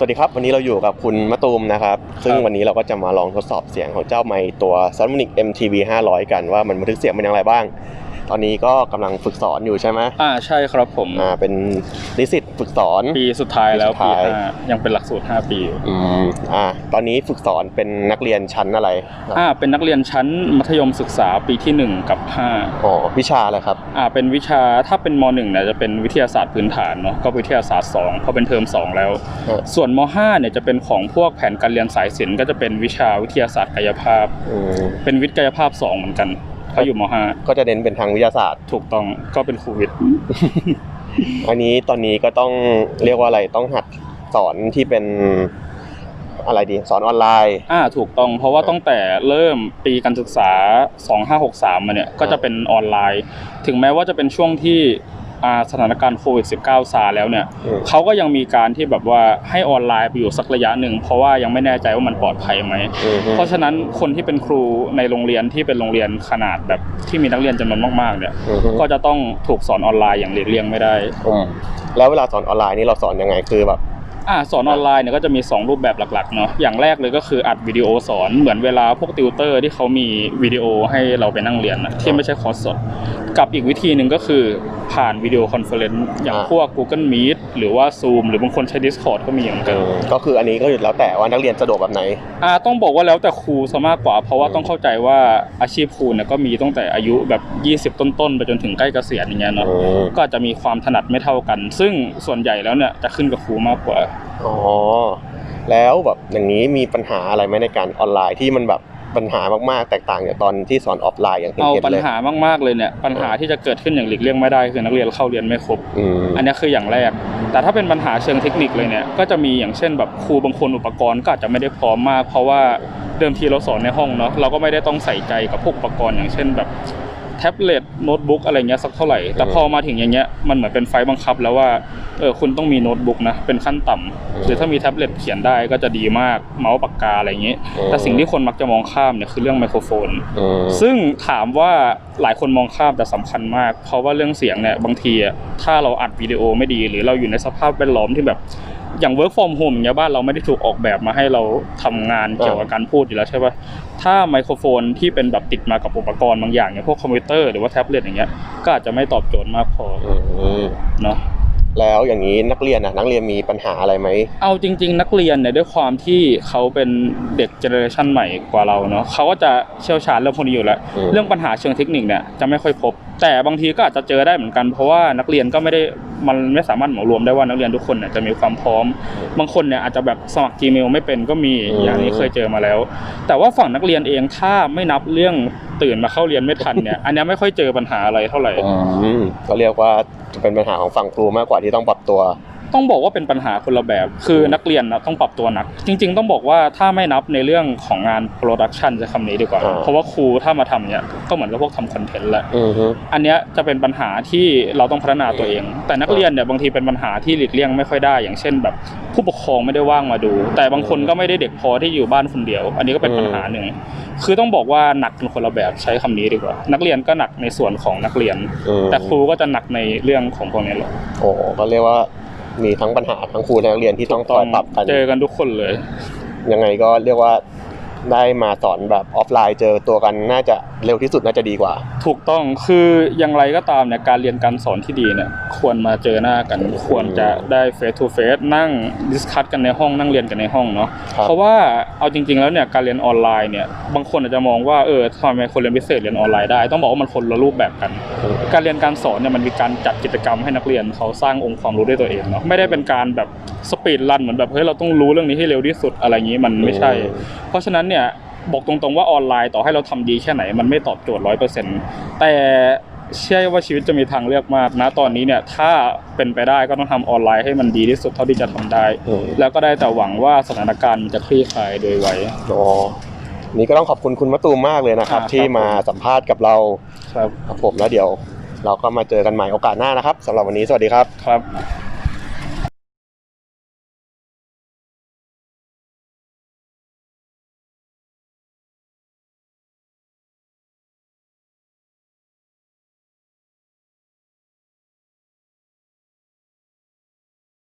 สวัสดีครับ วันนี้เราอยู่กับคุณมะตูมนะครับ ซึ่งครับวันนี้เราก็จะมาลองทดสอบเสียงของเจ้าไมค์ตัว Sonic MTV 500 กันว่ามันบันทึกเสียงเป็นอย่างไรบ้าง ตอนนี้ก็กำลังฝึกสอนอยู่ใช่ไหมอ่าใช่ครับผม อ่าเป็นนิสิตฝึกสอน ปีสุดท้ายแล้วปีสุดปีท้าย ห้ายังเป็นหลักสูตร 5 ปีอยู่อืมอ่าตอนนี้ฝึกสอนเป็นนักเรียนชั้นอะไรครับอ่าเป็นนักเรียนชั้นมัธยมศึกษาปีที่1 กับ อ๋อวิชาอะไรครับ 5 อ่าเป็นวิชาถ้าเป็นม .1 เนี่ยจะเป็นวิทยาศาสตร์พื้นฐานเนาะก็วิทยาศาสตร์ 2 เพราะเป็นเทอม 2 แล้วครับส่วนม .5 เนี่ยจะเป็นของพวกแผนการเรียนสายศิลป์ก็จะเป็นวิชาวิทยาศาสตร์กายภาพ อืมเป็นวิทย์กายภาพ 2 เหมือนกัน เขาอยู่มก็จะเน้นเป็นทางวิทยาศาสตร์ .5 ถูกต้องก็เป็นครูวิทย์อันนี้ตอนนี้ก็ต้องเรียกว่าอะไรต้องหัดสอนที่เป็นอะไรดีสอนออนไลน์อ่าถูกต้องเพราะว่าตั้งแต่เริ่มปีการศึกษา 2563มาเนี่ยก็จะเป็นออนไลน์ ถึงแม้ว่าจะเป็นช่วงที่ อ่าสถานการณ์โควิด -19 ซาแล้วเนี่ยอืม เขาก็ยังมีการที่แบบว่าให้ออนไลน์ไปอยู่สักระยะหนึ่ง เพราะว่ายังไม่แน่ใจว่ามันปลอดภัยไหม อืมฮึเพราะฉะนั้นคนที่เป็นครูในโรงเรียนที่เป็นโรงเรียนขนาดแบบที่มีนักเรียนจำนวนมากๆเนี่ยอืมฮึ ก็จะต้องถูกสอนออนไลน์อย่างหลีกเลี่ยงไม่ได้ อืมแล้วเวลาสอนออนไลน์นี่เราสอนยังไงคือแบบ อ่าสอนออนไลน์เนี่ยก็จะมี 2 รูปแบบหลักๆเนาะอย่างแรกเลยก็คืออัดวิดีโอสอนเหมือนเวลาพวกติวเตอร์ที่เขามีวิดีโอให้เราไปนั่งเรียนนะที่ไม่ใช่คอร์สสด กับอีกวิธีหนึ่งก็คือ ผ่านวิดีโอคอนเฟอเรนซ์อย่างอ่าพวก Google Meet หรือว่า Zoom หรือบางคนใช้ Discord ก็มีเหมือนกันก็คืออันนี้ก็แล้วแต่ว่านักเรียนสะดวกแบบไหนอ่าต้องบอกว่าแล้วแต่ครูซะมากกว่า เพราะว่าต้องเข้าใจว่าอาชีพครูเนี่ยก็มีตั้งแต่อายุแบบ 20 ต้นๆ ไปจนถึงใกล้เกษียณอย่างเงี้ยเนาะอืมก็อาจจะมีความถนัดไม่เท่ากัน ซึ่งส่วนใหญ่แล้วเนี่ยจะขึ้นกับครูมากกว่าอ๋อแล้วแบบอย่างนี้มีปัญหาอะไรไหมในการออนไลน์ที่มันแบบ ปัญหามากๆ แตกต่างจากตอนที่สอนออฟไลน์อย่างเห็นเอาเห็นปัญเลยหามากๆเลยเนี่ยปัญหาที่จะเกิดขึ้นอย่างหลีกเลี่ยงไม่ได้คือนักเรียนเข้าเรียนไม่ครบอืมอันนี้คืออย่างแรก แต่ถ้าเป็นปัญหาเชิงเทคนิคเลยเนี่ยก็จะมีอย่างเช่นแบบครูบางคนอุปกรณ์ก็อาจจะไม่ได้พร้อมมาก เพราะว่าเดิมทีเราสอนในห้องเนาะเราก็ไม่ได้ต้องใส่ใจกับพวกอุปกรณ์อย่างเช่นแบบแท็บเล็ตโน้ตบุ๊กอะไรเงี้ยสักเท่าไหร่แต่พอมาถึงอย่างเงี้ยมันเหมือนเป็นไฟล์บังคับแล้วว่า เออคุณต้องมีโน้ตบุ๊กนะ เป็นขั้นต่ำหรือถ้ามีแท็บเล็ตเขียนได้ก็จะดีมากเมาส์ปากกาอะไรอย่างงี้ แต่สิ่งที่คนมักจะมองข้ามเนี่ยคือเรื่องไมโครโฟนอืมซึ่งถามว่าหลายคนมองข้ามแต่สำคัญมาก เพราะว่าเรื่องเสียงเนี่ยบางทีอะถ้าเราอัดวิดีโอไม่ดี หรือเราอยู่ในสภาพแวดล้อมที่แบบอย่าง work from home อย่างเงี้ยบ้านเราไม่ได้ถูกออกแบบมาให้เราทำงานเกี่ยวกับการพูดอยู่แล้วใช่ปะถ้าไมโครโฟนที่เป็นแบบติดมากับอุปกรณ์บางอย่างอย่างพวกคอมพิวเตอร์หรือว่าแท็บเล็ตอย่างเงี้ยก็อาจจะไม่ตอบโจทย์มากพออืมเนาะ แล้วอย่างนี้นักเรียนนะนักเรียนมีปัญหาอะไรไหม เอาจริง ๆ นักเรียนเนี่ยด้วยความที่เขาเป็นเด็กเจเนอเรชันใหม่กว่าเราเนาะเขาก็จะเชี่ยวชาญเรื่องพวกนี้อยู่แล้ว อืม เรื่องปัญหาเชิงเทคนิคเนี่ยจะไม่ค่อยพบ แต่บางทีก็อาจจะเจอได้เหมือนกันเพราะว่านักเรียนก็ไม่ได้มันไม่สามารถเหมารวมได้ว่านักเรียนทุกคนเนี่ยจะมีความพร้อม บางคนเนี่ยอาจจะแบบสมัคร Gmail ไม่เป็นก็มีอืม อย่างนี้เคยเจอมาแล้ว แต่ว่าฝั่งนักเรียนเองถ้าไม่นับเรื่องตื่นมาเข้าเรียนไม่ทันเนี่ย อันเนี้ยไม่ค่อยเจอปัญหาอะไรเท่าไหร่ อืมก็เรียกว่าจะ เป็นปัญหาของฝั่งครูมากกว่าที่ต้องปรับตัว ต้องบอกว่าเป็นปัญหาคนละแบบ คือนักเรียนนะต้องปรับตัวหนัก จริง ๆ ต้องบอกว่าถ้าไม่นับในเรื่องของงานโปรดักชันจะคำนี้ดีกว่าอ่าเพราะว่าครูถ้ามาทำเนี่ยก็เหมือนกับพวกทำคอนเทนต์แหละอืมฮึอันเนี้ยจะเป็นปัญหาที่เราต้องพัฒนาตัวเอง แต่นักเรียนเนี่ยบางทีเป็นปัญหาที่หลีกเลี่ยงไม่ค่อยได้ อย่างเช่น แบบผู้ปกครองไม่ได้ว่างมาดู แต่บางคนก็ไม่ได้เด็กพอที่อยู่บ้านคนเดียว อันนี้ก็เป็นปัญหาหนึ่งคือต้องบอกว่าหนักกันคนละแบบใช้คำนี้ดีกว่า นักเรียนก็หนักในส่วนของนักเรียนอืมแต่ครูก็จะหนักในเรื่องของพวกนี้แหละโอ้ก็เรียกว่า มีทั้งปัญหาทั้งครูและนักเรียนที่ต้องคอยปรับกัน เจอกันทุกคนเลย ยังไงก็เรียกว่า ได้มาสอนแบบออฟไลน์เจอตัวกันน่าจะเร็วที่สุดน่าจะดีกว่า ถูกต้องคืออย่างไรก็ตามเนี่ยการเรียนการสอนที่ดีเนี่ยควรมาเจอหน้ากัน ควรจะได้เฟสทูเฟสนั่งดิสคัตกันในห้องนั่งเรียนกันในห้องเนาะครับเพราะว่าเอาจริง ๆ แล้วเนี่ยการเรียนออนไลน์เนี่ยบางคนอาจจะมองว่าเออทำไมคนเรียนพิเศษเรียนออนไลน์ได้ต้องบอกว่ามันคนละรูปแบบกัน การเรียนการสอนเนี่ยมันมีการจัดกิจกรรมให้นักเรียนเขาสร้างองค์ความรู้ด้วยตัวเองเนาะไม่ได้เป็นการแบบสปีดรันเหมือนแบบเฮ้ยเราต้องรู้เรื่องนี้ให้เร็วที่สุดอะไรอย่างนี้มันไม่ใช่อืมเพราะฉะนั้นเนี่ยบอกตรงๆว่าออนไลน์ต่อให้เราทำดีแค่ไหน มันไม่ตอบโจทย์ร้อยเปอร์เซ็นต์แต่เชื่อว่าชีวิตจะมีทางเลือกมากนะตอนนี้เนี่ยถ้าเป็นไปได้ก็ต้องทำออนไลน์ให้มันดีที่สุดเท่าที่จะทำได้อืมแล้วก็ได้แต่หวังว่าสถานการณ์มันจะคลี่คลายโดยไวอ๋อนี่ก็ต้องขอบคุณคุณมะตูมมากเลยนะครับอ่าที่ครับผมมาสัมภาษณ์กับเราครับครับผมแล้วเดี๋ยว เราก็มาเจอกันใหม่โอกาสหน้านะครับสำหรับวันนี้สวัสดีครับครับ